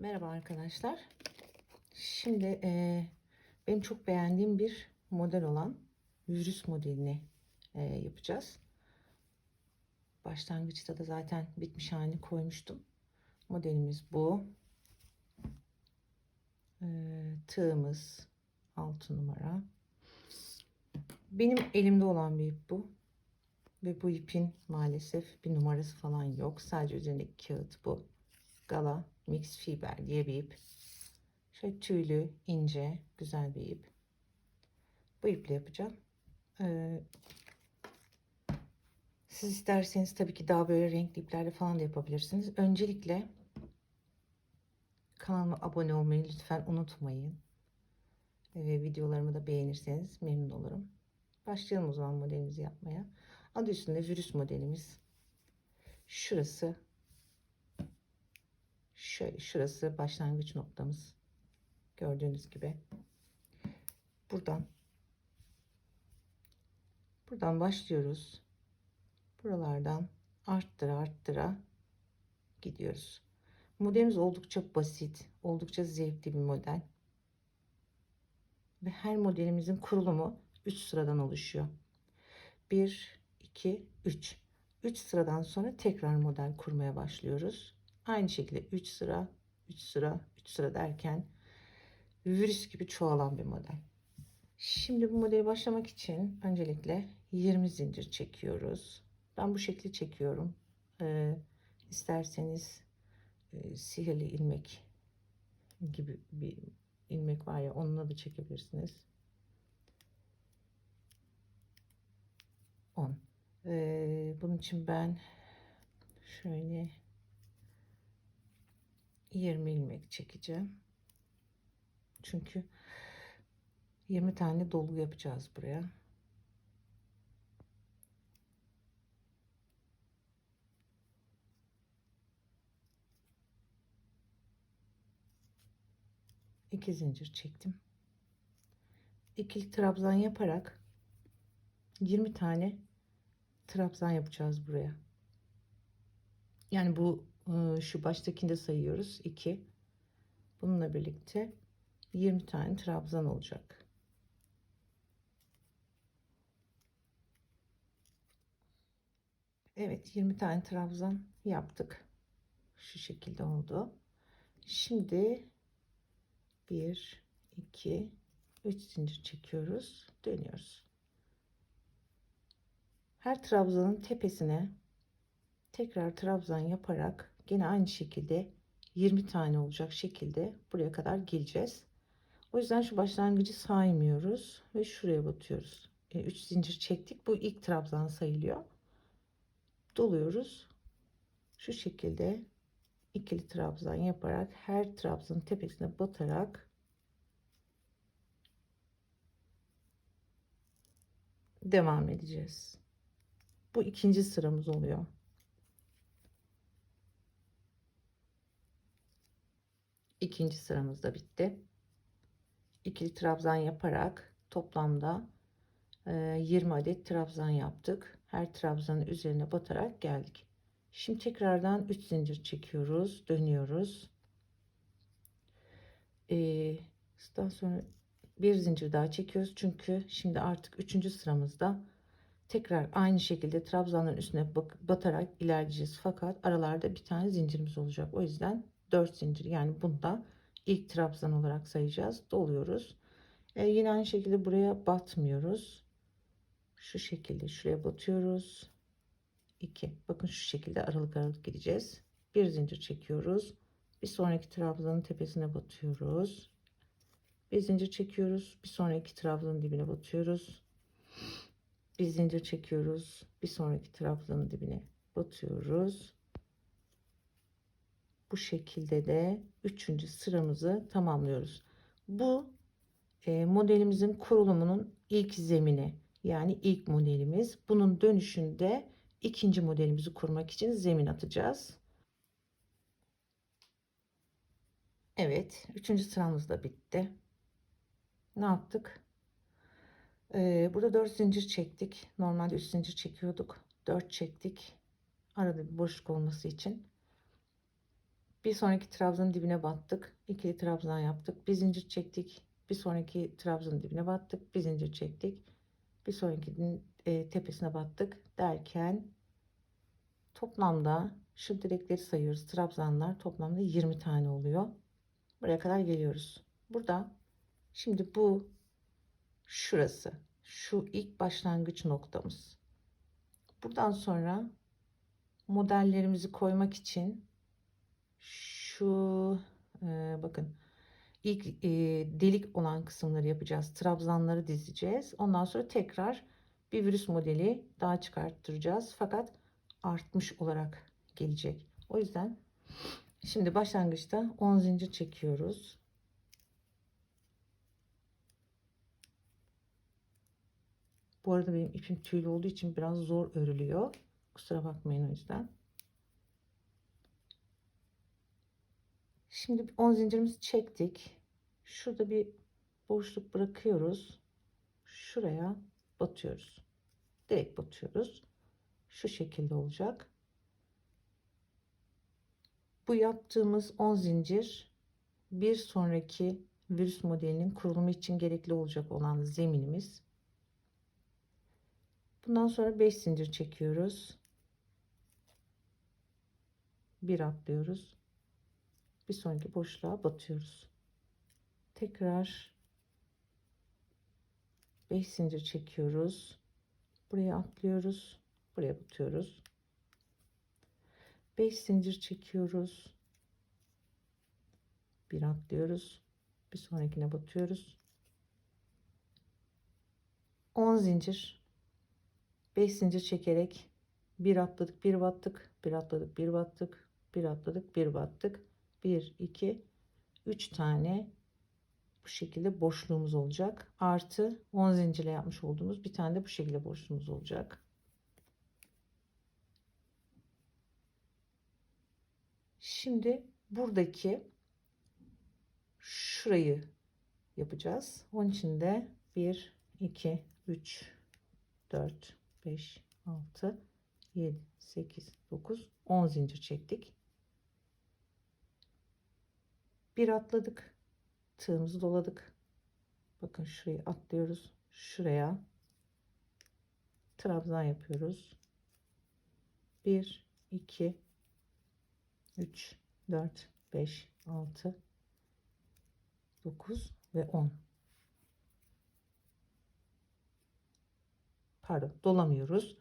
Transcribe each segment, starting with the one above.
Merhaba arkadaşlar. Şimdi eee, benim çok beğendiğim bir model olan virüs modelini eee, yapacağız. Başlangıçta da zaten bitmiş halini koymuştum. Modelimiz bu. Eee, tığımız 6 numara. Benim elimde olan bir ip bu. Ve bu ipin maalesef bir numarası falan yok. Sadece üzerindeki kağıt bu. Gala Mix Fiber diye bir ip. Şöyle tüylü, ince, güzel bir ip. Bu iple yapacağım. Ee, siz isterseniz tabii ki daha böyle renkli iplerle falan da yapabilirsiniz. Öncelikle kanalıma abone olmayı lütfen unutmayın. Ve videolarımı da beğenirseniz memnun olurum. Başlayalım o zaman modelimizi yapmaya. Adı üstünde virüs modelimiz. Şurası şöyle şurası başlangıç noktamız. Gördüğünüz gibi. Buradan buradan başlıyoruz. Buralardan arttıra arttıra gidiyoruz. Modelimiz oldukça basit, oldukça zevkli bir model. Ve her modelimizin kurulumu 3 sıradan oluşuyor. 1, 2, 3. 3 sıradan sonra tekrar model kurmaya başlıyoruz. Aynı şekilde 3 sıra, 3 sıra, 3 sıra derken virüs gibi çoğalan bir model. Şimdi bu modeli başlamak için öncelikle 20 zincir çekiyoruz. Ben bu şekli çekiyorum. Ee, isterseniz e, sihirli ilmek gibi bir ilmek var ya onunla da çekebilirsiniz. 10. Ee, bunun için ben şöyle 20 ilmek çekeceğim. Çünkü 20 tane dolgu yapacağız buraya. İki zincir çektim. İkili trabzan yaparak 20 tane trabzan yapacağız buraya. Yani bu şu baştakinde sayıyoruz 2. Bununla birlikte 20 tane trabzan olacak. Evet 20 tane trabzan yaptık. Şu şekilde oldu. Şimdi 1 2 3 zincir çekiyoruz. Dönüyoruz. Her trabzanın tepesine tekrar trabzan yaparak gene aynı şekilde 20 tane olacak şekilde buraya kadar geleceğiz. O yüzden şu başlangıcı saymıyoruz ve şuraya batıyoruz. 3 e, zincir çektik. Bu ilk trabzan sayılıyor. Doluyoruz. Şu şekilde ikili trabzan yaparak her trabzanın tepesine batarak devam edeceğiz. Bu ikinci sıramız oluyor. İkinci sıramız da bitti. İkili trabzan yaparak toplamda 20 e, adet trabzan yaptık. Her trabzanın üzerine batarak geldik. Şimdi tekrardan 3 zincir çekiyoruz, dönüyoruz. Ee, daha sonra bir zincir daha çekiyoruz çünkü şimdi artık 3. sıramızda tekrar aynı şekilde trabzanların üstüne batarak ilerleyeceğiz fakat aralarda bir tane zincirimiz olacak o yüzden 4 zincir. Yani bunda ilk trabzan olarak sayacağız. Doluyoruz. E, yine aynı şekilde buraya batmıyoruz. Şu şekilde şuraya batıyoruz. 2 bakın şu şekilde aralık aralık gideceğiz. Bir zincir çekiyoruz. Bir sonraki trabzanın tepesine batıyoruz. Bir zincir çekiyoruz. Bir sonraki trabzanın dibine batıyoruz. Bir zincir çekiyoruz. Bir sonraki trabzanın dibine batıyoruz bu şekilde de üçüncü sıramızı tamamlıyoruz. Bu e, modelimizin kurulumunun ilk zemini yani ilk modelimiz. Bunun dönüşünde ikinci modelimizi kurmak için zemin atacağız. Evet, üçüncü sıramız da bitti. Ne yaptık? Ee, burada 4 zincir çektik. Normalde 3 zincir çekiyorduk. 4 çektik. Arada bir boşluk olması için. Bir sonraki trabzanın dibine battık. İkili trabzan yaptık. Bir zincir çektik. Bir sonraki trabzanın dibine battık. Bir zincir çektik. Bir sonrakinin e, tepesine battık derken toplamda şu direkleri sayıyoruz. Trabzanlar toplamda 20 tane oluyor. Buraya kadar geliyoruz. Burada şimdi bu şurası. Şu ilk başlangıç noktamız. Buradan sonra modellerimizi koymak için şu e, bakın ilk e, delik olan kısımları yapacağız. Trabzanları dizeceğiz. Ondan sonra tekrar bir virüs modeli daha çıkarttıracağız. Fakat artmış olarak gelecek. O yüzden şimdi başlangıçta 10 zincir çekiyoruz. Bu arada benim ipim tüylü olduğu için biraz zor örülüyor. Kusura bakmayın o yüzden. Şimdi 10 zincirimizi çektik. Şurada bir boşluk bırakıyoruz. Şuraya batıyoruz. Direkt batıyoruz. Şu şekilde olacak. Bu yaptığımız 10 zincir bir sonraki virüs modelinin kurulumu için gerekli olacak olan zeminimiz. Bundan sonra 5 zincir çekiyoruz. Bir atlıyoruz. Bir sonraki boşluğa batıyoruz. Tekrar 5 zincir çekiyoruz. Buraya atlıyoruz. Buraya batıyoruz. 5 zincir çekiyoruz. Bir atlıyoruz. Bir sonrakine batıyoruz. 10 zincir 5 zincir çekerek bir atladık bir battık bir atladık bir battık bir atladık bir battık 1 2 3 tane bu şekilde boşluğumuz olacak. Artı 10 zincirle yapmış olduğumuz bir tane de bu şekilde boşluğumuz olacak. Şimdi buradaki şurayı yapacağız. Onun için de 1 2 3 4 5 6 7 8 9 10 zincir çektik bir atladık. Tığımızı doladık. Bakın şurayı atlıyoruz. Şuraya. Trabzan yapıyoruz. 1 2 3 4 5 6 9 ve 10 pardon dolamıyoruz.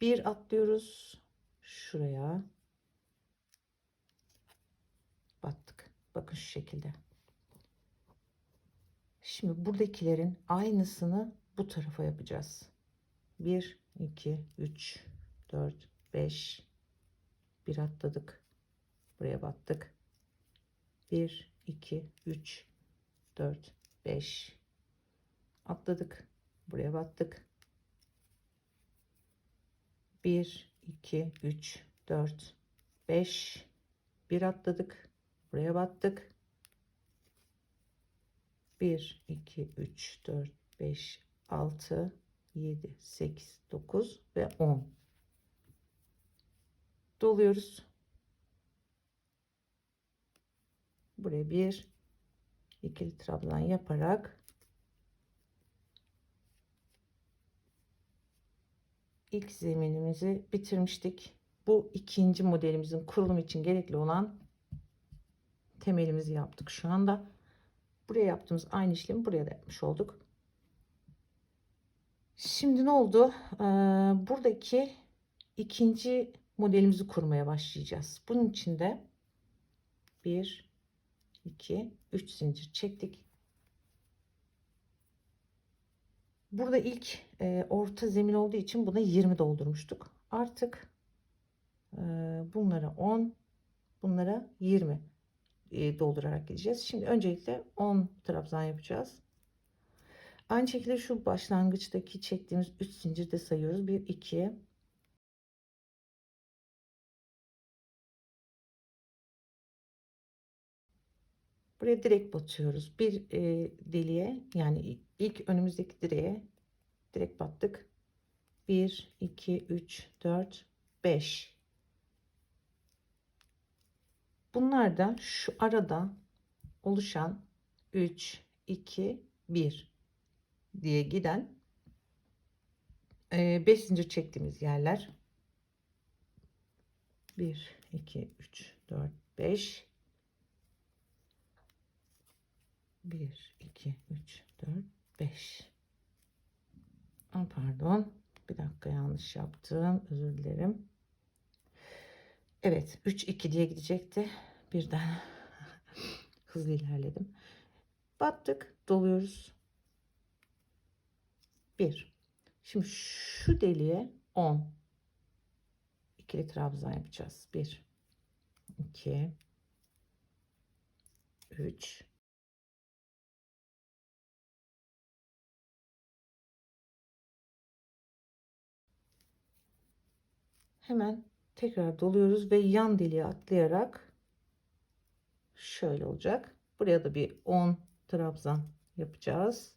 Bir atlıyoruz. Şuraya. Battık. Bakın şu şekilde. Şimdi buradakilerin aynısını bu tarafa yapacağız. 1 2 3 4 5 bir atladık. Buraya battık. 1 2 3 4 5 atladık. Buraya battık. 1 2 3 4 5 bir atladık buraya battık. 1 2 3 4 5 6 7 8 9 ve 10 doluyoruz. Buraya bir ikili trabzan yaparak ilk zeminimizi bitirmiştik. Bu ikinci modelimizin kurulum için gerekli olan temelimizi yaptık şu anda. Buraya yaptığımız aynı işlemi buraya da yapmış olduk. Şimdi ne oldu? Ee, buradaki ikinci modelimizi kurmaya başlayacağız. Bunun için de 1, 2, 3 zincir çektik. Burada ilk e, orta zemin olduğu için buna 20 doldurmuştuk. Artık e, bunlara 10, bunlara 20 e, doldurarak gideceğiz. Şimdi öncelikle 10 trabzan yapacağız. Aynı şekilde şu başlangıçtaki çektiğimiz 3 zincir de sayıyoruz. 1, 2, Buraya direkt batıyoruz. Bir e, deliğe yani ilk önümüzdeki direğe direkt battık. 1 2 3 4 5 Bunlar da şu arada oluşan 3, 2, 1 diye giden 5 zincir çektiğimiz yerler. 1, 2, 3, 4, 5. 1, 2, 3, 4, 5. Aa, pardon. Bir dakika yanlış yaptım. Özür dilerim. Evet 3 2 diye gidecekti. Birden hızlı ilerledim. Battık, doluyoruz. 1. Şimdi şu deliğe 10 ikili trabzan yapacağız. 1 2 3 Hemen tekrar doluyoruz ve yan deliğe atlayarak şöyle olacak. Buraya da bir 10 trabzan yapacağız.